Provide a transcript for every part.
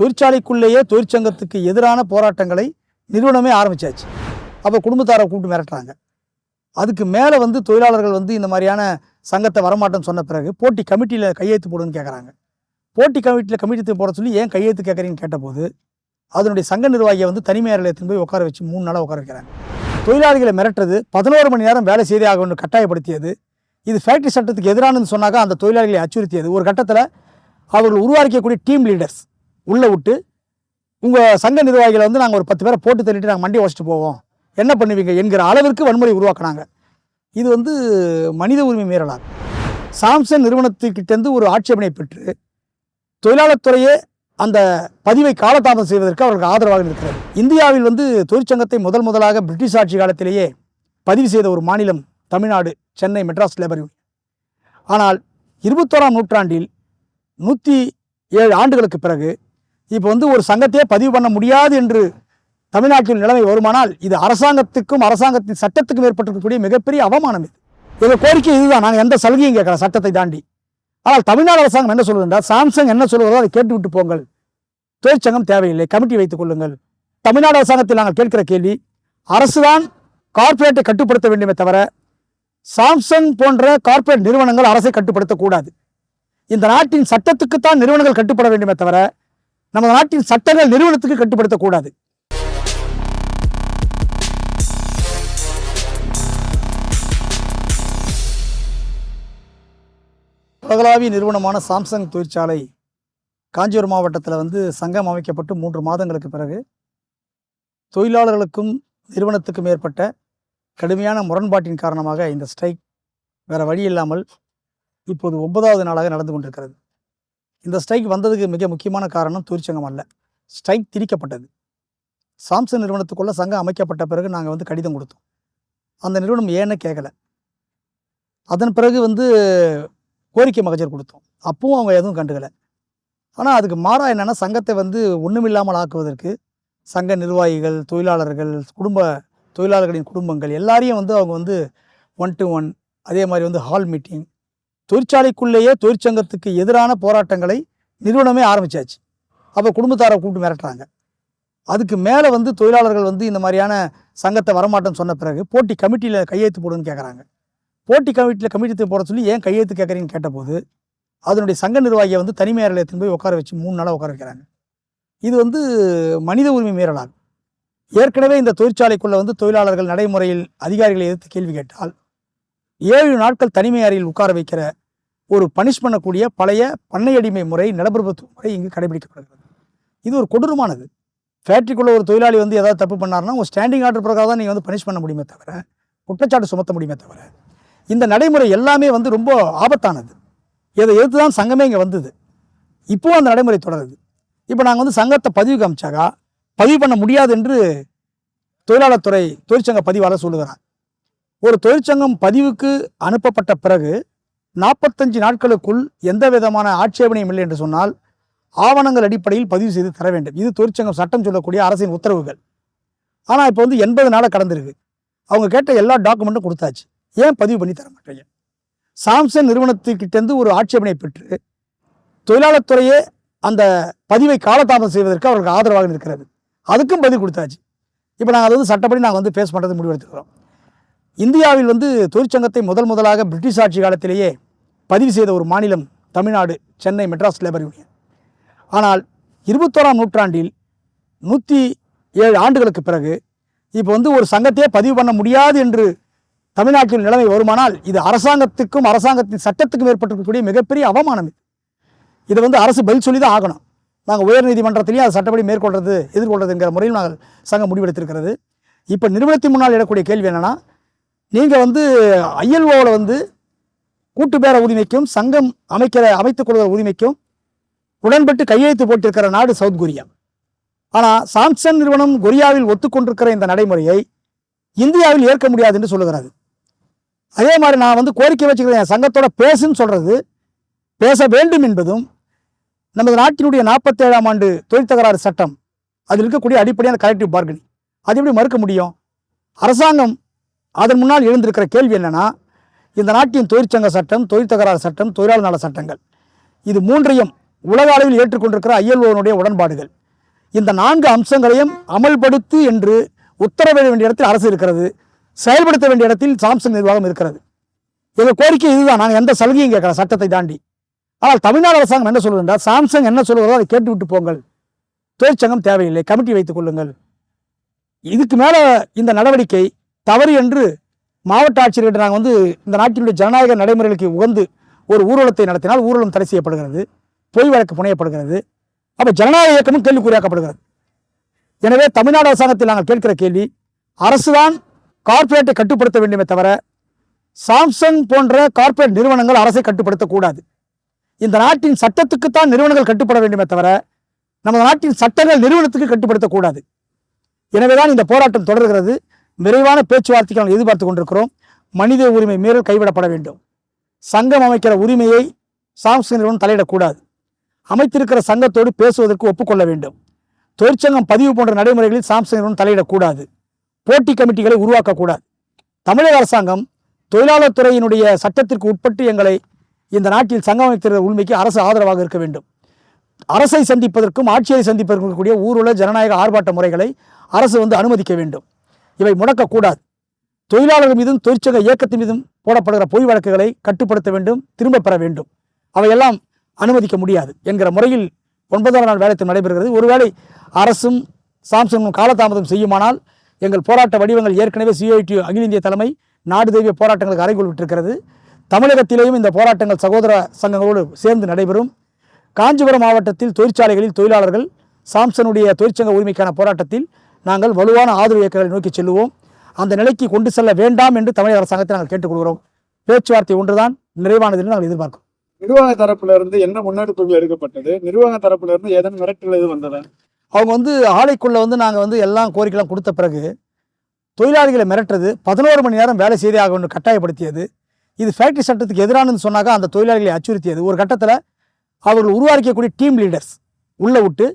தொழிற்சாலைக்குள்ளேயே தொழிற்சங்கத்துக்கு எதிரான போராட்டங்களை நிறுவனமே ஆரம்பிச்சாச்சு. அப்போ குடும்பத்தாரை கூப்பிட்டு மிரட்டுறாங்க. அதுக்கு மேலே வந்து தொழிலாளர்கள் வந்து இந்த மாதிரியான சங்கத்தை வரமாட்டேன்னு சொன்ன பிறகு போட்டி கமிட்டியில் கையெழுத்து போடுன்னு கேட்குறாங்க போட்டி கமிட்டியில் கமிட்டி போட சொல்லி ஏன் கையெழுத்து கேட்குறீங்கன்னு கேட்டபோது அதனுடைய சங்க நிர்வாகியை வந்து தனிமை எடுத்துன்னு போய் உட்கார வச்சு மூணு நாளாக உட்கார வைக்கிறாங்க. தொழிலாளிகளை மிரட்டுறது பதினோரு மணி நேரம் வேலை செய்தே ஆகணும்னு கட்டாயப்படுத்தியது. இது ஃபேக்ட்ரி சட்டத்துக்கு எதிரானது சொன்னாக்கா அந்த தொழிலாளிகளை அச்சுறுத்தியது. ஒரு கட்டத்தில் அவர்கள் உருவாக்கக்கூடிய டீம் லீடர்ஸ் உள்ளே விட்டு உங்கள் சங்க நிர்வாகிகளை வந்து நாங்கள் ஒரு பத்து பேரை போட்டு தள்ளிட்டு நாங்கள் மண்டி உடச்சிட்டு போவோம். என்ன பண்ணுவீங்க என்கிற அளவிற்கு வன்முறை உருவாக்குனாங்க. இது வந்து மனித உரிமை மீறலாகும் சாம்சங் நிறுவனத்துக்கிட்டேருந்து ஒரு ஆட்சேபனை பெற்று தொழிலாளர் துறையே அந்த பதிவை காலதாமதம் செய்வதற்கு அவர்களுக்கு ஆதரவாக இருக்கிறது. இந்தியாவில் வந்து தொழிற்சங்கத்தை முதல் முதலாக பிரிட்டிஷ் ஆட்சி காலத்திலேயே பதிவு செய்த ஒரு மாநிலம் தமிழ்நாடு சென்னை மெட்ராஸ் லேபர் யூனியன். ஆனால் இருபத்தோராம் நூற்றாண்டில் நூற்றி ஏழு ஆண்டுகளுக்கு பிறகு இப்போ வந்து ஒரு சங்கத்தையே பதிவு பண்ண முடியாது என்று தமிழ்நாட்டில் நிலைமை வருமானால் இது அரசாங்கத்துக்கும் அரசாங்கத்தின் சட்டத்துக்கும் ஏற்பட்டிருக்கக்கூடிய மிகப்பெரிய அவமானம் இது. எங்கள் கோரிக்கை இதுதான். நாங்கள் எந்த சலுகையும் கேட்கல சட்டத்தை தாண்டி. ஆனால் தமிழ்நாடு அரசாங்கம் என்ன சொல்வது என்றால் சாம்சங் என்ன சொல்வதோ அதை கேட்டுவிட்டு போங்கள். தொழிற்சங்கம் தேவையில்லை. கமிட்டி வைத்துக் கொள்ளுங்கள். தமிழ்நாடு அரசாங்கத்தில் நாங்கள் கேட்கிற கேள்வி அரசுதான் கார்ப்பரேட்டை கட்டுப்படுத்த வேண்டுமே தவிர சாம்சங் போன்ற கார்ப்பரேட் நிறுவனங்கள் அரசை கட்டுப்படுத்தக்கூடாது. இந்த நாட்டின் சட்டத்துக்குத்தான் நிறுவனங்கள் கட்டுப்பட வேண்டுமே தவிர நமது நாட்டின் சட்டங்கள் நிறுவனத்துக்கு கட்டுப்படுத்தக்கூடாது. உலகளாவிய நிறுவனமான சாம்சங் தொழிற்சாலை காஞ்சிபுரம் மாவட்டத்தில் வந்து சங்கம் அமைக்கப்பட்டு மூன்று மாதங்களுக்கு பிறகு தொழிலாளர்களுக்கும் நிறுவனத்துக்கும் ஏற்பட்ட கடுமையான முரண்பாட்டின் காரணமாக இந்த ஸ்ட்ரைக் வேறு வழி இல்லாமல் இப்போது ஒன்பதாவது நாளாக நடந்து கொண்டிருக்கிறது. இந்த ஸ்ட்ரைக் வந்ததுக்கு மிக முக்கியமான காரணம் தொழிற்சங்கம் அல்ல. ஸ்ட்ரைக் திரிக்கப்பட்டது. சாம்சங் நிறுவனத்துக்குள்ள சங்கம் அமைக்கப்பட்ட பிறகு நாங்கள் வந்து கடிதம் கொடுத்தோம். அந்த நிறுவனம் ஏன்னு கேட்கலை அதன் பிறகு வந்து கோரிக்கை மகஜர் கொடுத்தோம். அப்பவும் அவங்க எதுவும் கண்டுக்கலை. ஆனால் அதுக்கு மாறா என்னென்னா சங்கத்தை வந்து ஒன்றுமில்லாமல் ஆக்குவதற்கு சங்க நிர்வாகிகள் தொழிலாளர்கள் குடும்ப தொழிலாளர்களின் குடும்பங்கள் எல்லாரையும் வந்து அவங்க வந்து ஒன் டு ஒன் அதே மாதிரி வந்து ஹால் மீட்டிங் தொழிற்சாலைக்குள்ளேயே தொழிற்சங்கத்துக்கு எதிரான போராட்டங்களை நிறுவனமே ஆரம்பித்தாச்சு அப்போ குடும்பத்தாரை கூப்பிட்டு மிரட்டுறாங்க. அதுக்கு மேலே வந்து தொழிலாளர்கள் வந்து இந்த மாதிரியான சங்கத்தை வரமாட்டேன்னு சொன்ன பிறகு போட்டி கமிட்டியில் கையெழுத்து போடுன்னு கேட்குறாங்க போட்டி கமிட்டியில் கமிட்டி போட சொல்லி ஏன் கையெழுத்து கேட்குறீங்கன்னு கேட்டபோது அதனுடைய சங்க நிர்வாகியை வந்து தனிமையார் நிலையத்தின் போய் உட்கார வச்சு மூணு நாளாக உட்கார வைக்கிறாங்க. இது வந்து மனித உரிமை மீறலாகும் ஏற்கனவே இந்த தொழிற்சாலைக்குள்ளே வந்து தொழிலாளர்கள் நடைமுறையில் அதிகாரிகளை எதிர்த்து கேள்வி கேட்டால் ஏழு நாட்கள் தனிமை அறையில் உட்கார வைக்கிற ஒரு பனிஷ் பண்ணக்கூடிய பழைய பண்ணையடிமை முறை நிலப்பிரபுத்துவ முறை இங்கு கடைபிடிக்கப்படுகிறது. இது ஒரு கொடூரமானது. ஃபேக்ட்ரிக்குள்ள ஒரு தொழிலாளி வந்து ஏதாவது தப்பு பண்ணாருன்னா ஒரு ஸ்டாண்டிங் ஆர்டர் பிரகாரம் தான் நீங்கள் வந்து பனிஷ் பண்ண முடியுமே தவிர குற்றச்சாட்டு சுமத்த முடியுமே தவிர இந்த நடைமுறை எல்லாமே வந்து ரொம்ப ஆபத்தானது. இதை எதிர்த்து தான் சங்கமே இங்கே வந்தது. இப்போவும் அந்த நடைமுறை தொடருது. இப்போ நாங்கள் வந்து சங்கத்தை பதிவு காமிச்சாக்கா பதிவு பண்ண முடியாது என்று தொழிலாளர் துறை தொழிற்சங்க பதிவாளர் சொல்லுகிறார். ஒரு தொழிற்சங்கம் பதிவுக்கு அனுப்பப்பட்ட பிறகு நாற்பத்தஞ்சு நாட்களுக்குள் எந்த விதமான ஆட்சேபனையும் இல்லை என்று சொன்னால் ஆவணங்கள் அடிப்படையில் பதிவு செய்து தர வேண்டும். இது தொழிற்சங்கம் சட்டம் சொல்லக்கூடிய அரசின் உத்தரவுகள். ஆனால் இப்போ வந்து எண்பது நாளாக கடந்திருக்கு. அவங்க கேட்ட எல்லா டாக்குமெண்ட்டும் கொடுத்தாச்சு. ஏன் பதிவு பண்ணி தர மாட்டேங்க? சாம்சங் நிறுவனத்துக்கிட்டேருந்து ஒரு ஆட்சேபனை பெற்று தொழிலாளர் துறையே அந்த பதிவை காலதாமதம் செய்வதற்கு அவர்களுக்கு ஆதரவாக இருக்கிறது அதுக்கும் பதில் கொடுத்தாச்சு. இப்போ நாங்கள் அது வந்து சட்டப்படி நாங்கள் வந்து ஃபேஸ் பண்ணுறது முடிவெடுத்துக்கிறோம். இந்தியாவில் வந்து தொழிற்சங்கத்தை முதல் முதலாக பிரிட்டிஷ் ஆட்சி காலத்திலேயே பதிவு செய்த ஒரு மாநிலம் தமிழ்நாடு சென்னை மெட்ராஸ் லேபர் யூனியன். ஆனால் இருபத்தோராம் நூற்றாண்டில் நூற்றி ஏழு ஆண்டுகளுக்கு பிறகு இப்போ வந்து ஒரு சங்கத்தையே பதிவு பண்ண முடியாது என்று தமிழ்நாட்டில் நிலைமை வருமானால் இது அரசாங்கத்துக்கும் அரசாங்கத்தின் சட்டத்துக்கும் ஏற்பட்டிருக்கக்கூடிய மிகப்பெரிய அவமானம் இது. இதை வந்து அரசு பதில் சொல்லி தான் ஆகணும். நாங்கள் உயர்நீதிமன்றத்திலையும் அது அதை சட்டப்படி மேற்கொள்றது எதிர்கொள்றதுங்கிற முறையில் நாங்கள் சங்கம் முடிவெடுத்திருக்கிறது. இப்போ நிறுவனத்தின் முன்னால் இடக்கூடிய கேள்வி என்னென்னா நீங்கள் வந்து ஐஎல்ஓவில் வந்து கூட்டுப்பேர உரிமைக்கும் சங்கம் அமைக்கிற அமைத்துக் கொள்கிற உரிமைக்கும் உடன்பட்டு கையெழுத்து போட்டிருக்கிற நாடு சவுத் கொரியா. ஆனால் சாம்சங் நிறுவனம் கொரியாவில் ஒத்துக்கொண்டிருக்கிற இந்த நடைமுறையை இந்தியாவில் ஏற்க முடியாது என்று சொல்லுகிறது அதே மாதிரி நான் வந்து கோரிக்கை வச்சுக்கிறேன் என் சங்கத்தோட பேசுன்னு சொல்கிறது பேச வேண்டும் என்பதும் நமது நாட்டினுடைய நாற்பத்தேழாம் ஆண்டு தொழில் தகராறு சட்டம் அதில் இருக்கக்கூடிய அடிப்படையான கலெக்டிவ் பார்கனிங் அது எப்படி மறுக்க முடியும்? அரசாங்கம் அதன் முன்னால் எழுந்திருக்கிற கேள்வி என்னன்னா இந்த நாட்டின் தொழிற்சங்க சட்டம் தொழில் தகராறு சட்டம் தொழிலாளர் நல சட்டங்கள் இது மூன்றையும் உலக அளவில் ஏற்றுக்கொண்டிருக்கிற ஐஎல்ஓனுடைய உடன்பாடுகள். இந்த நான்கு அம்சங்களையும் அமல்படுத்து என்று உத்தரவிட வேண்டிய இடத்தில் அரசு இருக்கிறது செயல்படுத்த வேண்டிய இடத்தில் சாம்சங் நிர்வாகம் இருக்கிறது. எங்கள் கோரிக்கை இதுதான். நாங்கள் எந்த சலுகையும் கேட்கல சட்டத்தை தாண்டி. ஆனால் தமிழ்நாடு அரசாங்கம் என்ன சொல்லுதுன்றா சாம்சங் என்ன சொல்லுவதோ அதை கேட்டு விட்டு போங்கள். தொழிற்சங்கம் தேவையில்லை கமிட்டி வைத்துக் கொள்ளுங்கள். இதுக்கு மேலே இந்த நடவடிக்கை தவறு என்று மாவட்ட ஆட்சியர்கிட்ட நாங்கள் வந்து இந்த நாட்டினுடைய ஜனநாயக நடைமுறைகளுக்கு உகந்து ஒரு ஊர்வலத்தை நடத்தினால் ஊர்வலம் தடை செய்யப்படுகிறது பொய் வழக்கு புனையப்படுகிறது. அப்போ ஜனநாயக இயக்கமும் கேள்விக்குறியாக்கப்படுகிறது. எனவே தமிழ்நாடு அரசாங்கத்தில் நாங்கள் கேட்கிற கேள்வி அரசு தான் கார்ப்பரேட்டை கட்டுப்படுத்த வேண்டுமே தவிர சாம்சங் போன்ற கார்ப்பரேட் நிறுவனங்கள் அரசை கட்டுப்படுத்தக்கூடாது. இந்த நாட்டின் சட்டத்துக்குத்தான் நிறுவனங்கள் கட்டுப்பட வேண்டுமே தவிர நமது நாட்டின் சட்டங்கள் நிறுவனத்துக்கு கட்டுப்படுத்தக்கூடாது. எனவேதான் இந்த போராட்டம் தொடர்கிறது. விரைவான பேச்சுவார்த்தைகள் நாங்கள் எதிர்பார்த்து கொண்டிருக்கிறோம். மனித உரிமை மீறல் கைவிடப்பட வேண்டும். சங்கம் அமைக்கிற உரிமையை சாம்சங் நிறுவனம் தலையிடக்கூடாது. அமைத்திருக்கிற சங்கத்தோடு பேசுவதற்கு ஒப்புக்கொள்ள வேண்டும். தொழிற்சங்கம் பதிவு போன்ற நடைமுறைகளில் சாம்சங் நிறுவனம் தலையிடக்கூடாது. போட்டி கமிட்டிகளை உருவாக்கக்கூடாது. தமிழக அரசாங்கம் தொழிலாளர் துறையினுடைய சட்டத்திற்கு உட்பட்டு எங்களை இந்த நாட்டில் சங்கம் அமைத்திருக்கிற உரிமைக்கு அரசு ஆதரவாக இருக்க வேண்டும். அரசை சந்திப்பதற்கும் ஆட்சியை சந்திப்பதற்கும் கூடிய ஊருள்ள ஜனநாயக ஆர்ப்பாட்ட முறைகளை அரசு வந்து அனுமதிக்க வேண்டும். இவை முடக்கக்கூடாது. தொழிலாளர்கள் மீதும் தொழிற்சங்க இயக்கத்தின் மீதும் போடப்படுகிற பொய் வழக்குகளை கட்டுப்படுத்த வேண்டும் திரும்ப பெற வேண்டும். அவையெல்லாம் அனுமதிக்க முடியாது என்கிற முறையில் ஒன்பதாம் நாள் வேலை நடைபெறுகிறது. ஒருவேளை அரசும் சாம்சங்கும் காலதாமதம் செய்யுமானால் எங்கள் போராட்ட வடிவங்கள் ஏற்கனவே சிஐடி அகில இந்திய தலைமை நாடு தேவிய போராட்டங்களுக்கு அறைகோல் விட்டிருக்கிறது. தமிழகத்திலேயும் இந்த போராட்டங்கள் சகோதர சங்கங்களோடு சேர்ந்து நடைபெறும். காஞ்சிபுரம் மாவட்டத்தில் தொழிற்சாலைகளில் தொழிலாளர்கள் சாம்சனுடைய தொழிற்சங்க உரிமைக்கான போராட்டத்தில் நாங்கள் வலுவான ஆதரவு இயக்கங்களை நோக்கி செல்லுவோம். அந்த நிலைக்கு கொண்டு செல்ல வேண்டாம் என்று தமிழக அரசாங்கத்தை நாங்கள் கேட்டுக்கொள்கிறோம் பேச்சுவார்த்தை ஒன்றுதான் நிறைவானது என்று நாங்கள் எதிர்பார்க்கிறோம். நிர்வாக தரப்புல இருந்து என்ன முன்னெடுப்புகள் எடுக்கப்பட்டது? நிர்வாக தரப்புல இருந்து ஏதேனும் மிரட்டல் எதுவும் வந்ததா? அவங்க வந்து ஆலைக்குள்ளே வந்து நாங்கள் வந்து எல்லாம் கோரிக்கைலாம் கொடுத்த பிறகு தொழிலாளிகளை மிரட்டுறது பதினோரு மணி நேரம் வேலை செய்தே ஆக வேண்டும் கட்டாயப்படுத்தியது. இது ஃபேக்டரி சட்டத்துக்கு எதிரானது சொன்னாக்கா அந்த தொழிலாளிகளை அச்சுறுத்தியது. ஒரு கட்டத்தில் அவர்கள் உருவாக்கக்கூடிய டீம் லீடர்ஸ் உள்ளே விட்டு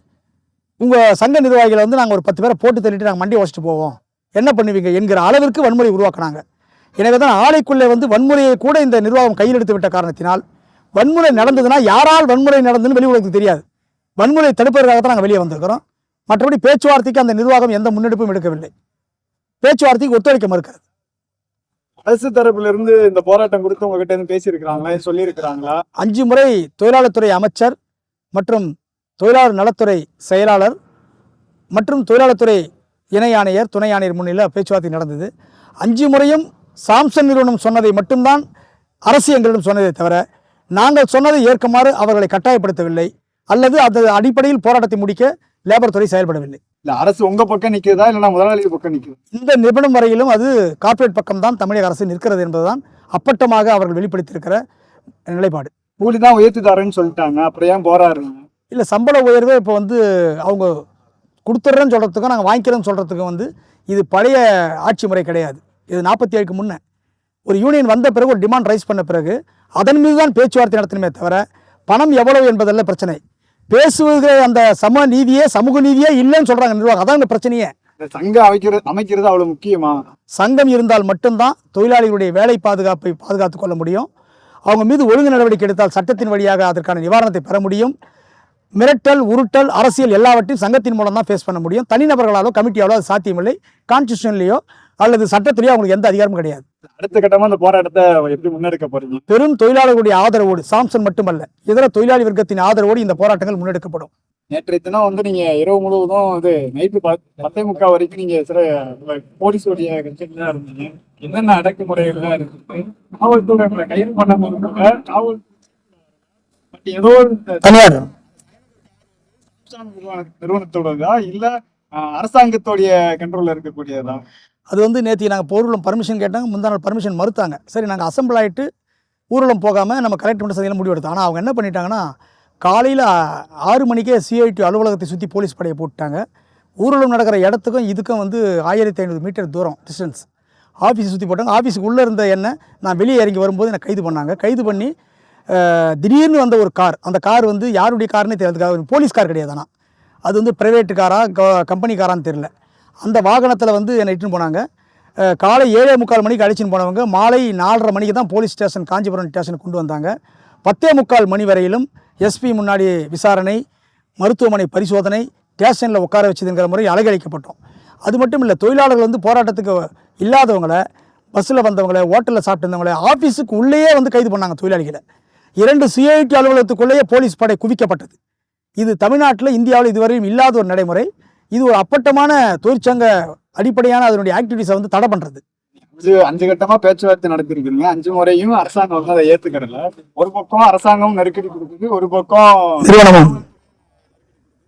உங்கள் சங்க நிர்வாகிகளை வந்து நாங்கள் ஒரு பத்து பேரை போட்டு தள்ளிட்டு நாங்கள் மண்டி வச்சுட்டு போவோம். என்ன பண்ணுவீங்க? என்கிற அளவிற்கு வன்முறை உருவாக்குனாங்க. எனவே தான் ஆலைக்குள்ளே வந்து வன்முறையை கூட இந்த நிர்வாகம் கையில் எடுத்து விட்ட காரணத்தினால் வன்முறை நடந்ததுன்னா யாரால் வன்முறை நடந்ததுன்னு வெளி உலகத்துக்கு தெரியாது. வன்முறை தடுப்பதற்காக தான் நாங்கள் வெளியே வந்திருக்கிறோம். மற்றபடி பேச்சுவார்த்தைக்கு அந்த நிர்வாகம் எந்த முன்னெடுப்பும் எடுக்கவில்லை. பேச்சுவார்த்தைக்கு ஒத்துழைக்க மறுக்கிறது. அரசு தரப்புல இருந்து இந்த போராட்டம் குறித்து உங்ககிட்ட இருந்து பேசியிருக்கிறாங்களா? சொல்லி இருக்கிறாங்களா அஞ்சு முறை தொழிலாளர் துறை அமைச்சர் மற்றும் தொழிலாளர் நலத்துறை செயலாளர் மற்றும் தொழிலாளர் துறை இணை ஆணையர் துணை ஆணையர் முன்னிலையில் பேச்சுவார்த்தை நடந்தது. அஞ்சு முறையும் சாம்சங் நிறுவனம் சொன்னதை மட்டும்தான் அரசு எங்களிடம் சொன்னதை தவிர நாங்கள் சொன்னதை ஏற்குமாறு அவர்களை கட்டாயப்படுத்தவில்லை. அல்லது அது அடிப்படையில் போராட்டத்தை முடிக்க லேபர் துறை செயல்படவில்லை. இல்ல அரசு உங்க பக்கம் நிக்குதா? இல்லைன்னா முதலாளி பக்கம் நிக்குது? இந்த நிபுணம் வரையிலும் அது கார்ப்பரேட் பக்கம்தான் தமிழக அரசு நிற்கிறது என்பதுதான் அப்பட்டமாக அவர்கள் வெளிப்படுத்தியிருக்கிற நிலைப்பாடு. கூலி தான் உயர்த்தி தரேன்னு சொல்லிட்டாங்க. அப்புறம் ஏன் போராடுறீங்க? இல்லை சம்பள உயர்வே இப்போ வந்து அவங்க கொடுத்துட்றேன்னு சொல்கிறதுக்கும் நாங்கள் வாங்கிக்கிறோன்னு சொல்கிறதுக்கும் வந்து இது பழைய ஆட்சி முறை கிடையாது. இது நாற்பத்தி ஏழுக்கு முன்னே. ஒரு யூனியன் வந்த பிறகு ஒரு டிமாண்ட் ரைஸ் பண்ண பிறகு அதன் மீது தான் பேச்சுவார்த்தை நடத்தணுமே தவிர பணம் எவ்வளவு என்பதல்ல பிரச்சனை. பேசுவதற்கு அந்த சம நீதியே சமூக நீதியே இல்லைன்னு சொல்கிறாங்க நிர்வாகம். அதான் இந்த பிரச்சனையே. சங்கம் அமைக்கிறது அமைக்கிறது அவ்வளவு முக்கியமா? சங்கம் இருந்தால் மட்டும்தான் தொழிலாளிகளுடைய வேலை பாதுகாப்பை பாதுகாத்துக் கொள்ள முடியும். அவங்க மீது ஒழுங்கு நடவடிக்கை எடுத்தால் சட்டத்தின் வழியாக அதற்கான நிவாரணத்தை பெற முடியும். மிரட்டல் உருட்டல் அரசியல் எல்லாவற்றையும் சங்கத்தின் மூலம் தான் ஃபேஸ் பண்ண முடியும். தனிநபர்களாலோ கமிட்டியாலோ அது சாத்தியமில்லை. கான்ஸ்டியூஷன்லேயோ அல்லது சட்டத்திலேயோ அவங்களுக்கு எந்த அதிகாரமும் கிடையாது. அடுத்த கட்டமா இந்த போராட்டத்தை எப்படி முன்னெடுக்க போறீங்க? பெரும் தொழிலாளர்களுடைய ஆதரவோடு சாம்சன் மட்டுமல்ல இதர தொழிலாளி வர்க்கத்தின் ஆதரவோடு இந்த போராட்டங்கள் முன்னெடுக்கப்படும். நேற்றைய தினம் வந்து நீங்க இரவு முழுவதும் வந்து நைட்டு பத்தே முக்கால் வரைக்கும் நீங்க சில போலீஸோடைய கட்சியில இருந்தீங்க. என்னென்ன அடக்குமுறைகள்லாம் இருக்கு? காவல்துறை கைது பண்ண போதுங்க காவல் ஏதோ தனியார். நிறுவன- நிறுவனத்தோடதா? இல்ல அஹ், அரசாங்கத்தோடைய கண்ட்ரோல்ல இருக்கக்கூடியதா? அது வந்து நேற்று நாங்கள் போர்வலம் பர்மிஷன் கேட்டாங்க முந்தா நாள் பர்மிஷன் மறுத்தாங்க. சரி நாங்கள் அசம்பிள் ஆகிட்டு ஊர்வலம் போகாமல் நம்ம கலெக்டர் மட்டும் சந்தையில் முடிவு எடுத்தோம் ஆனால் அவங்க என்ன பண்ணிட்டாங்கன்னா காலையில் ஆறு மணிக்கே சிஐடி அலுவலகத்தை சுற்றி போலீஸ் படையை போட்டுட்டாங்க. ஊர்வலம் நடக்கிற இடத்துக்கும் இதுக்கும் வந்து ஆயிரத்தி ஐநூறு மீட்டர் தூரம் டிஸ்டன்ஸ் ஆஃபீஸை சுற்றி போட்டாங்க. ஆஃபீஸுக்கு உள்ளே இருந்த என்ன நான் வெளியே இறங்கி வரும்போது என்னை கைது பண்ணாங்க. கைது பண்ணி திடீர்னு வந்த ஒரு கார். அந்த கார் வந்து யாருடைய கார்னே தெரியல போலீஸ் கார் கிடையாது ஆனால் அது வந்து ப்ரைவேட்டு காரா கம்பெனி காரான்னு தெரியல. அந்த வாகனத்தில் வந்து என்னை இட்டுன்னு போனாங்க. காலை ஏழே முக்கால் மணிக்கு அழைச்சின்னு போனவங்க மாலை நாலரை மணிக்கு தான் போலீஸ் ஸ்டேஷன் காஞ்சிபுரம் ஸ்டேஷன் கொண்டு வந்தாங்க. பத்தே முக்கால் மணி வரையிலும் எஸ்பி முன்னாடி விசாரணை மருத்துவமனை பரிசோதனை ஸ்டேஷனில் உட்கார வச்சதுங்கிற முறை அலைகழிக்கப்பட்டோம் அது மட்டும் இல்லை தொழிலாளர்கள் வந்து போராட்டத்துக்கு இல்லாதவங்களை பஸ்ஸில் வந்தவங்களை ஹோட்டலில் சாப்பிட்டுருந்தவங்களை ஆஃபீஸுக்கு உள்ளேயே வந்து கைது பண்ணாங்க தொழிலாளிகளை. இரண்டு சுயேட்சி அலுவலகத்துக்குள்ளேயே போலீஸ் படை குவிக்கப்பட்டது. இது தமிழ்நாட்டில் இந்தியாவில் இதுவரையும் இல்லாத ஒரு நடைமுறை. இது ஒரு அப்பட்டமான தொழிற்சங்க அடிப்படையான அதனுடைய ஆக்டிவிட்டிஸை வந்து தடை பண்ணுறது அஞ்சு அஞ்சு கட்டமா பேச்சுவார்த்தை நடத்திருக்கீங்க அஞ்சு முறையும் அரசாங்கம் வந்து அதை ஏத்துக்கிறல ஒரு பக்கம் அரசாங்கம் நெருக்கடி கொடுக்குது ஒரு பக்கம் நிறுவனமும்.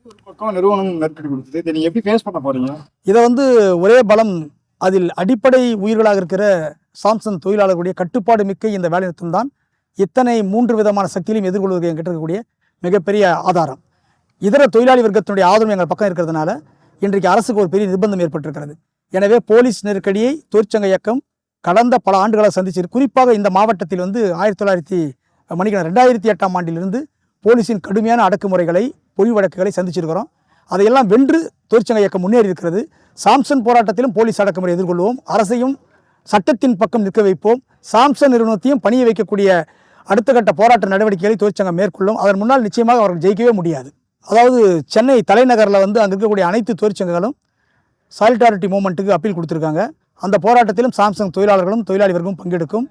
ஒரு பக்கம் நிறுவனம் நெருக்கடி கொடுக்குது. இதை நீங்க எப்படி ஃபேஸ் பண்ண போறீங்க? இதை வந்து ஒரே பலம் அதில் அடிப்படை உயிர்களாக இருக்கிற சாம்சங் தொழிலாளர்களுடைய கட்டுப்பாடு மிக்க இந்த வேலைநிறுத்தம் தான் இத்தனை மூன்று விதமான சக்தியிலும் எதிர்கொள்வதற்கு என்கிட்ட இருக்கக்கூடிய மிகப்பெரிய ஆதாரம். இதர தொழிலாளி வர்க்கத்தினுடைய ஆதரவு எங்கள் பக்கம் இருக்கிறதுனால இன்றைக்கு அரசுக்கு ஒரு பெரிய நிர்பந்தம் ஏற்பட்டிருக்கிறது. எனவே போலீஸ் நெருக்கடியை தொழிற்சங்க இயக்கம் கடந்த பல ஆண்டுகளாக சந்திச்சிருக்கு குறிப்பாக இந்த மாவட்டத்தில் வந்து ஆயிரத்தி தொள்ளாயிரத்தி மணிக்கணும் ரெண்டாயிரத்தி எட்டாம் ஆண்டிலிருந்து போலீஸின் கடுமையான அடக்குமுறைகளை பொய் வழக்குகளை சந்திச்சிருக்கிறோம். அதையெல்லாம் வென்று தொழிற்சங்க இயக்கம் முன்னேறி இருக்கிறது. சாம்சன் போராட்டத்திலும் போலீஸ் அடக்குமுறை எதிர்கொள்வோம். அரசையும் சட்டத்தின் பக்கம் நிற்க வைப்போம். சாம்சன் நிறுவனத்தையும் பணிய வைக்கக்கூடிய அடுத்த கட்ட போராட்ட நடவடிக்கைகளை தொழிற்சங்கம் மேற்கொள்ளும். அதன் முன்னால் நிச்சயமாக அவர்கள் ஜெயிக்கவே முடியாது. அதாவது சென்னை தலைநகரில் வந்து அங்கே இருக்கக்கூடிய அனைத்து தொழிற்சங்கங்களும் சாலிட்டாரிட்டி மூமெண்ட்டுக்கு அப்பீல் கொடுத்துருக்காங்க. அந்த போராட்டத்திலும் சாம்சங் தொழிலாளர்களும் தொழிலாளி வர்க்கமும் பங்கெடுக்கும்.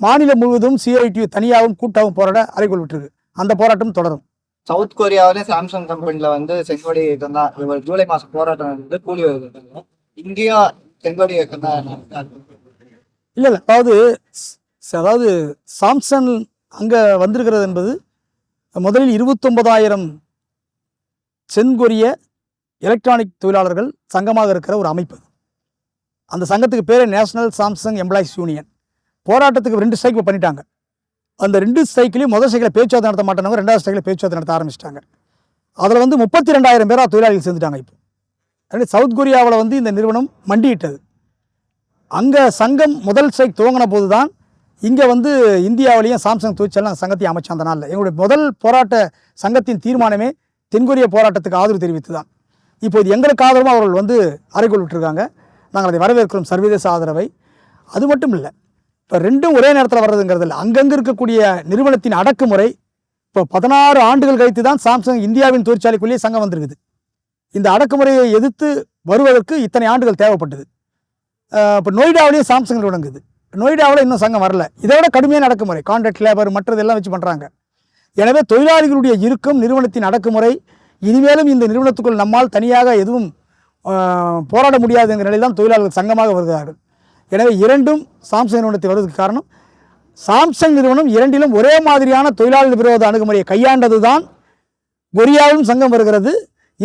மாநிலம் முழுவதும் சிஐடி தனியாகவும் கூட்டாகவும் போராட அறைகோள் விட்டுருக்கு அந்த போராட்டம் தொடரும். சவுத் கொரியாவிலே சாம்சங் கம்பெனில வந்து செங்கோடி இவர் ஜூலை மாசம் போராட்டம் வந்து கூலி இங்கேயும் செங்கோடி இல்லை இல்லை. அதாவது அதாவது சாம்சங் அங்கே வந்திருக்கிறது என்பது முதலில் இருபத்தொன்பதாயிரம் சென்கொரிய எலக்ட்ரானிக் தொழிலாளர்கள் சங்கமாக இருக்கிற ஒரு அமைப்பு. அந்த சங்கத்துக்கு பேர் நேஷனல் சாம்சங் எம்ப்ளாயிஸ் யூனியன் போராட்டத்துக்கு ரெண்டு ஸ்ட்ரைக் பண்ணிட்டாங்க. அந்த ரெண்டு ஸ்ட்ரைக்லையும் முதல் ஸ்ட்ரைக்கில் பேச்சுவார்த்தை நடத்த மாட்டாங்க ரெண்டாவது ஸ்ட்ரைக்கில் பேச்சுவார்த்தை நடத்த ஆரம்பிச்சிட்டாங்க. அதில் வந்து முப்பத்தி ரெண்டாயிரம் பேராக தொழிலாளிகள் சேர்ந்துட்டாங்க இப்போ. அதனால சவுத் கொரியாவில் வந்து இந்த நிறுவனம் மண்டியிட்டது. அங்கே சங்கம் முதல் ஸ்ட்ரைக் துவங்கின போது தான் இங்கே வந்து இந்தியாவிலையும் சாம்சங் தொழிற்சாலை சங்கத்தை அமைச்சோம் அந்த நாளில். எங்களுடைய முதல் போராட்ட சங்கத்தின் தீர்மானமே தென்கொரிய போராட்டத்துக்கு ஆதரவு தெரிவித்து தான் இப்போது எங்களுக்கு ஆதரவும் அவர்கள் வந்து அறைகொள் விட்டுருக்காங்க. நாங்கள் அதை வரவேற்கிறோம் சர்வதேச ஆதரவை. அது மட்டும் இல்லை இப்போ ரெண்டும் ஒரே நேரத்தில் வர்றதுங்கிறது இல்லை. அங்கங்கே இருக்கக்கூடிய நிறுவனத்தின் அடக்குமுறை இப்போ பதினாறு ஆண்டுகள் கழித்து தான் சாம்சங் இந்தியாவின் தொழிற்சாலைக்குள்ளேயே சங்கம் வந்திருக்குது. இந்த அடக்குமுறையை எதிர்த்து வருவதற்கு இத்தனை ஆண்டுகள் தேவைப்பட்டது. இப்போ நொய்டாவிலேயே சாம்சங் நிறுவனங்குது நொய்டாவில் இன்னும் சங்கம் வரல. இதை விட கடுமையான அடக்குமுறை. கான்ட்ராக்ட் லேபர் மற்றதெல்லாம் வச்சு பண்ணுறாங்க எனவே தொழிலாளிகளுடைய இருக்கும் நிறுவனத்தின் அடக்குமுறை இனிமேலும் இந்த நிறுவனத்துக்குள் நம்மால் தனியாக எதுவும் போராட முடியாதுங்கிற நிலையில் தான் தொழிலாளர்கள் சங்கமாக வருகிறார்கள். எனவே இரண்டும் சாம்சங் நிறுவனத்தை வருவதற்கு காரணம். சாம்சங் நிறுவனம் இரண்டிலும் ஒரே மாதிரியான தொழிலாளர் விரோத அணுகுமுறையை கையாண்டது தான் கொரியாவிலும் சங்கம் வருகிறது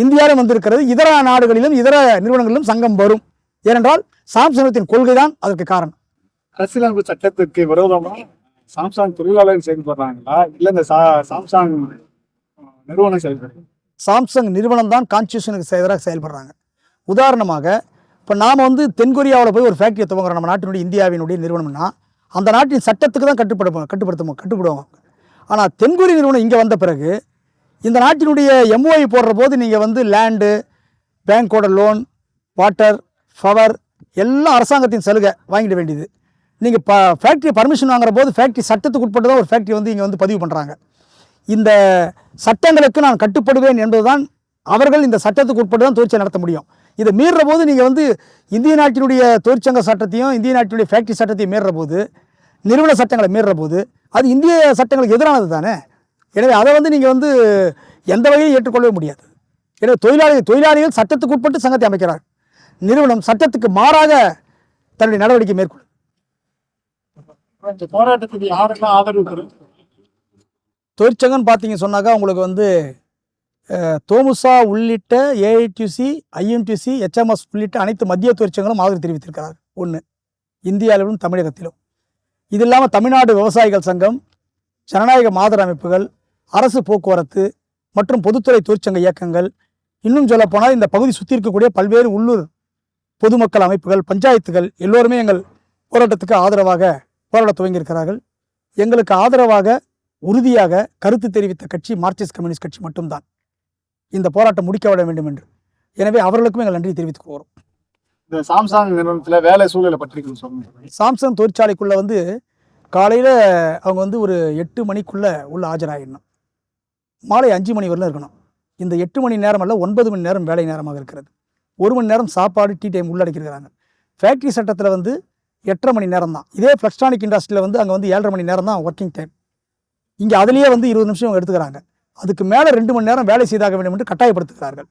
இந்தியாவிலும் வந்திருக்கிறது. இதர நாடுகளிலும் இதர நிறுவனங்களிலும் சங்கம் வரும். ஏனென்றால் சாம்சங் நிறுவனத்தின் கொள்கை தான் அதற்கு காரணம். அரசியலமைப்பு சட்டத்துக்கு விரோதமா சாம்சங் தொழிலாளர்கள் செயல்படுறாங்களா? இல்ல இந்த சா- சாம்சங் நிறுவனம் செயல்படுறாங்க சாம்சங் நிறுவனம் தான் கான்ஸ்டியூஷனுக்கு எதிராக செயல்படுறாங்க. உதாரணமாக இப்போ நாம் வந்து தென்கொரியாவில் போய் ஒரு ஃபேக்ட்ரியை துவங்குறோம். நம்ம நாட்டினுடைய இந்தியாவினுடைய நிறுவனம்னா அந்த நாட்டின் சட்டத்துக்கு தான் கட்டுப்படுவோம் கட்டுப்படுத்துவோம் கட்டுப்படுவாங்க. ஆனால் தென்கொரிய நிறுவனம் இங்கே வந்த பிறகு இந்த நாட்டினுடைய எம்ஓஐ போடுற போது நீங்கள் வந்து லேண்டு பேங்க்கோட லோன் வாட்டர் பவர் எல்லாம் அரசாங்கத்தின் சலுகை வாங்கிட வேண்டியது. நீங்கள் ப ஃபேக்ட்ரி பர்மிஷன் வாங்குற போது ஃபேக்ட்ரி சட்டத்துக்கு உட்பட்டு தான் ஒரு ஃபேக்ட்ரி வந்து இங்கே வந்து பதிவு பண்ணுறாங்க இந்த சட்டங்களுக்கு நான் கட்டுப்படுவேன் என்பதுதான் அவர்கள் இந்த சட்டத்துக்கு உட்பட்டு தான் தொழிற்சை நடத்த முடியும். இதை மீறுற போது நீங்கள் வந்து இந்திய நாட்டினுடைய தொழிற்சங்க சட்டத்தையும் இந்திய நாட்டினுடைய ஃபேக்ட்ரி சட்டத்தையும் மீறுற போது நிறுவன சட்டங்களை மீறுற போது அது இந்திய சட்டங்களுக்கு எதிரானது தானே? எனவே அதை வந்து நீங்கள் வந்து எந்த வகையும் ஏற்றுக்கொள்ளவே முடியாது. எனவே தொழிலாளி தொழிலாளிகள் சட்டத்துக்கு உட்பட்டு சங்கத்தை அமைக்கிறார் நிறுவனம் சட்டத்துக்கு மாறாக தன்னுடைய நடவடிக்கை மேற்கொள்ளும். இந்த போராட்டத்துக்கு யாரெல்லாம் ஆதரவு தரும் தொழிற்சங்கம்னு பார்த்தீங்க சொன்னாக்கா உங்களுக்கு வந்து தோமுசா உள்ளிட்ட ஏஐடிசி ஐஎம்டிசி ஹெச்எம்எஸ் உள்ளிட்ட அனைத்து மத்திய தொழிற்சங்களும் ஆதரவு தெரிவித்திருக்கிறார் ஒன்று இந்தியாவிலும் தமிழகத்திலும். இது இல்லாமல் தமிழ்நாடு விவசாயிகள் சங்கம் ஜனநாயக மாதர் அமைப்புகள் அரசு போக்குவரத்து மற்றும் பொதுத்துறை தொழிற்சங்க இயக்கங்கள் இன்னும் சொல்லப்போனால் இந்த பகுதி சுற்றி இருக்கக்கூடிய பல்வேறு உள்ளூர் பொதுமக்கள் அமைப்புகள் பஞ்சாயத்துகள் எல்லோருமே எங்கள் போராட்டத்துக்கு ஆதரவாக போராட துவங்கியிருக்கிறார்கள். எங்களுக்கு ஆதரவாக உறுதியாக கருத்து தெரிவித்த கட்சி மார்க்சிஸ்ட் கம்யூனிஸ்ட் கட்சி மட்டும்தான். இந்த போராட்டம் முடிக்க விட வேண்டும் என்று. எனவே அவர்களுக்கும் எங்கள் நன்றி தெரிவித்துக் கொள்கிறோம். இந்த சாம்சங் நிறுவனத்துல வேலை சூழலை பற்றி கொஞ்சம் சொல்லுங்க. சாம்சங் தொழிற்சாலைக்குள்ளே வந்து காலையில் அவங்க வந்து ஒரு எட்டு மணிக்குள்ளே உள்ள ஆஜராகிடணும் மாலை அஞ்சு மணி வரலும் இருக்கணும். இந்த எட்டு மணி நேரம் அல்ல ஒன்பது மணி நேரம் வேலை நேரமாக இருக்கிறது. ஒரு மணி நேரம் சாப்பாடு டீ டைம் உள்ளடக்கியிருக்கிறாங்க. ஃபேக்ட்ரி சட்டத்தில் வந்து எட்டரை மணி நேரம் தான் இதே ஃப்ளெக்ஸ்ட்ரானிக் இண்டஸ்ட்ரியில் வந்து அங்கே வந்து ஏழரை மணி நேரம் தான் ஒர்க்கிங் டைம் இங்கே அதுலேயே வந்து இருபது நிமிஷம் அவங்க எடுத்துக்கிறாங்க. அதுக்கு மேலே ரெண்டு மணி நேரம் வேலை செய்தாக வேண்டும் என்று கட்டாயப்படுத்துகிறார்கள்.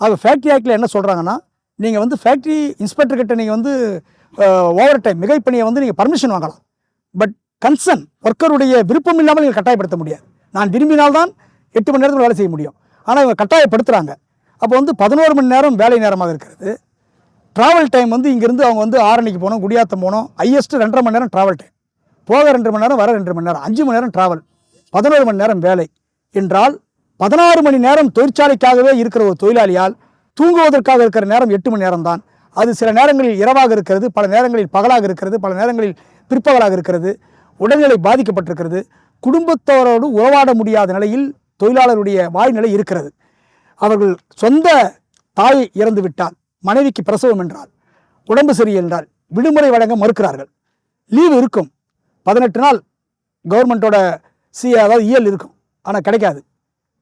ஆக ஃபேக்ட்ரி ஆக்டில் என்ன சொல்கிறாங்கன்னா நீங்கள் வந்து ஃபேக்ட்ரி இன்ஸ்பெக்டர் கிட்ட நீங்கள் வந்து ஓவர் டைம் மிகைப்பணியை வந்து நீங்கள் பர்மிஷன் வாங்கலாம். பட் கன்சர்ன் ஒர்க்கருடைய விருப்பம் இல்லாமல் நீங்கள் கட்டாயப்படுத்த முடியாது. நான் விரும்பினால்தான் எட்டு மணி நேரத்தில் வேலை செய்ய முடியும். ஆனால் இவங்க கட்டாயப்படுத்துகிறாங்க அப்போ வந்து பதினோரு மணி நேரம் வேலை நேரமாக இருக்கிறது. ட்ராவல் டைம் வந்து இங்கேருந்து அவங்க வந்து ஆரணிக்கு போனோம் குடியாத்தம் போனோம். ஹையஸ்ட்டு ரெண்டரை மணி நேரம் ட்ராவல் டைம் போக ரெண்டு மணி நேரம் வர ரெண்டு மணி நேரம் அஞ்சு மணி நேரம் ட்ராவல் பதினோரு மணி நேரம் வேலை. என்றால் பதினாறு மணி நேரம் தொழிற்சாலைக்காகவே இருக்கிற ஒரு தொழிலாளியால் தூங்குவதற்காக இருக்கிற நேரம் எட்டு மணி நேரம் தான் அது சில நேரங்களில் இரவாக இருக்கிறது பல நேரங்களில் பகலாக இருக்கிறது பல நேரங்களில் பிற்பகலாக இருக்கிறது உடல்நிலை பாதிக்கப்பட்டிருக்கிறது. குடும்பத்தோரோடு உறவாட முடியாத நிலையில் தொழிலாளருடைய வாய்நிலை இருக்கிறது. அவர்கள் சொந்த தாய் இறந்து விட்டால் மனைவிக்கு பிரசவம் என்றால் உடம்பு சரியில்லைன்றால் விடுமுறை வழங்க மறுக்கிறார்கள். லீவு இருக்கும். பதினெட்டு நாள் கவர்மெண்ட்டோட சி அதாவது இயல் இருக்கும். ஆனால் கிடைக்காது.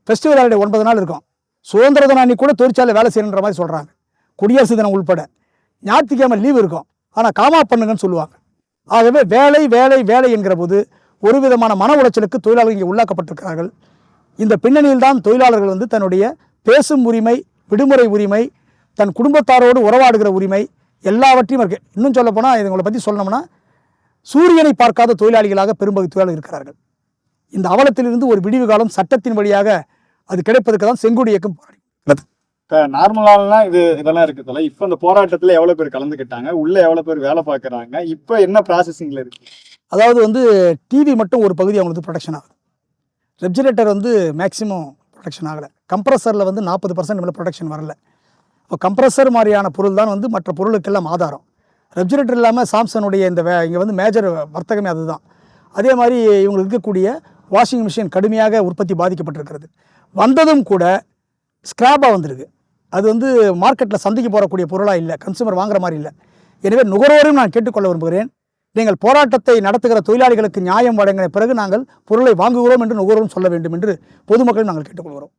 ஃபெஸ்டிவல் ஹாலிடே ஒன்பது நாள் இருக்கும். சுதந்திர தினம் அன்னைக்கு கூட தொழிற்சாலை வேலை செய்யணுன்ற மாதிரி சொல்கிறாங்க குடியரசு தினம் உள்பட. ஞாயிற்றுக்கிழமை லீவு இருக்கும். ஆனால் காமா பண்ணுங்கன்னு சொல்லுவாங்க. ஆகவே வேலை வேலை வேலை என்கிற போது ஒரு விதமான மன உளைச்சலுக்கு தொழிலாளர்கள் இங்கே உள்ளாக்கப்பட்டிருக்கிறார்கள். இந்த பின்னணியில் தான் தொழிலாளர்கள் வந்து தன்னுடைய பேசும் உரிமை விடுமுறை உரிமை தன் குடும்பத்தாரோடு உறவாடுகிற உரிமை எல்லாவற்றையும் இருக்கு. இன்னும் சொல்ல போனால் இதுங்களை பற்றி சொல்லணும்னா சூரியனை பார்க்காத தொழிலாளிகளாக பெரும்பகுதி தொழிலாளர்கள் இருக்கிறார்கள். இந்த அவலத்திலிருந்து ஒரு விடிவு காலம் சட்டத்தின் வழியாக அது கிடைப்பதற்கு தான் செங்கோடி இயக்கம் போராடி. இப்ப நார்மலாலாம் இது இதெல்லாம் இருக்கு தல இப்ப இந்த போராட்டத்துல எவ்வளவு பேர் கலந்துக்கிட்டாங்க உள்ள எவ்வளவு பேர் வேலை பார்க்கறாங்க? இப்ப என்ன ப்ராசஸிங்ல இருக்கு? அதாவது வந்து டிவி மட்டும் ஒரு பகுதி அவங்களுக்கு ப்ரொடெக்ஷன் ஆகுது. ரெஃப்ரிஜரேட்டர் வந்து மேக்ஸிமம் ப்ரொடெக்ஷன் ஆகலை. கம்ப்ரஸரில் வந்து நாற்பது பர்சன்ட் மேலே ப்ரொடெக்ஷன் வரல. இப்போ கம்ப்ரஸர் மாதிரியான பொருள் தான் வந்து மற்ற பொருளுக்கெல்லாம் ஆதாரம். ரெஃப்ரிஜரேட்டர் இல்லாமல் சாம்சனுடைய இந்த வே இங்கே வந்து மேஜர் வர்த்தகமே அதுதான். அதே மாதிரி இவங்களுக்கு இருக்கக்கூடிய வாஷிங் மிஷின் கடுமையாக உற்பத்தி பாதிக்கப்பட்டிருக்கிறது. வந்ததும் கூட ஸ்க்ராப்பாக வந்திருக்கு. அது வந்து மார்க்கெட்டில் சந்தைக்கு போகக்கூடிய பொருளாக இல்லை கன்சூமர் வாங்குற மாதிரி இல்லை. எனவே நுகர்வோரையும் நான் கேட்டுக்கொள்ள விரும்புகிறேன். நீங்கள் போராட்டத்தை நடத்துகிற தொழிலாளிகளுக்கு நியாயம் வழங்கின பிறகு நாங்கள் பொருளை வாங்குகிறோம் என்று நுகர்வோரும் சொல்ல வேண்டும் என்று பொதுமக்களும் நாங்கள் கேட்டுக்கொள்கிறோம்.